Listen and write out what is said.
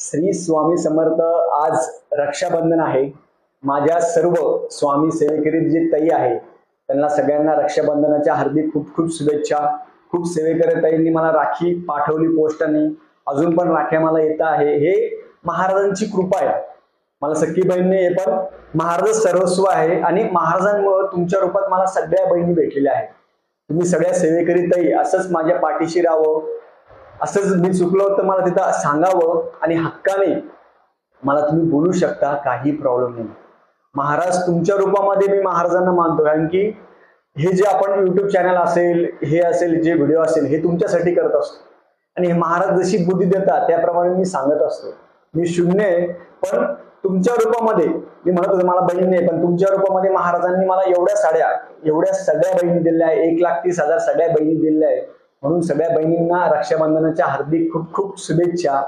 श्री स्वामी समर्थ आज रक्षाबंधन आहे. माझ्या सर्व स्वामी सेवेकरी जे ताई आहे त्यांना सगळ्यांना रक्षाबंधनाच्या हार्दिक खूप खूप शुभेच्छा. खूप सेवेकरी ताईंनी मला राखी पाठवली पोस्टाने. अजून पण राख्या मला येत आहे. हे महाराजांची कृपा आहे. मला सख्खी बहिणी हे पण महाराज सर्वस्व आहे आणि महाराजांमुळे तुमच्या रूपात मला सगळ्या बहिणी भेटलेल्या आहेत. तुम्ही सगळ्या सेवेकरी ताई असंच माझ्या पाठीशी राहावं. असंच मी चुकलो तर मला तिथं सांगावं आणि हक्काने मला तुम्ही बोलू शकता काही प्रॉब्लेम नाही. महाराज तुमच्या रूपामध्ये मी महाराजांना मानतो कारण की हे जे आपण युट्यूब चॅनल असेल हे असेल जे व्हिडिओ असेल हे तुमच्यासाठी करत असतो. आणि हे महाराज जशी बुद्धी देतात त्याप्रमाणे मी सांगत असतो. मी शून्य आहे पण तुमच्या रूपामध्ये मी म्हणत होतो मला बहीण नाही पण तुमच्या रूपामध्ये महाराजांनी मला एवढ्या साड्या एवढ्या सगळ्या बहिणी दिल्या आहे एक लाख तीस हजार सगळ्या बहिणी दिल्या आहे. म्हणून सगळ्या बहिणींना रक्षाबंधनाच्या हार्दिक खूप खूप शुभेच्छा.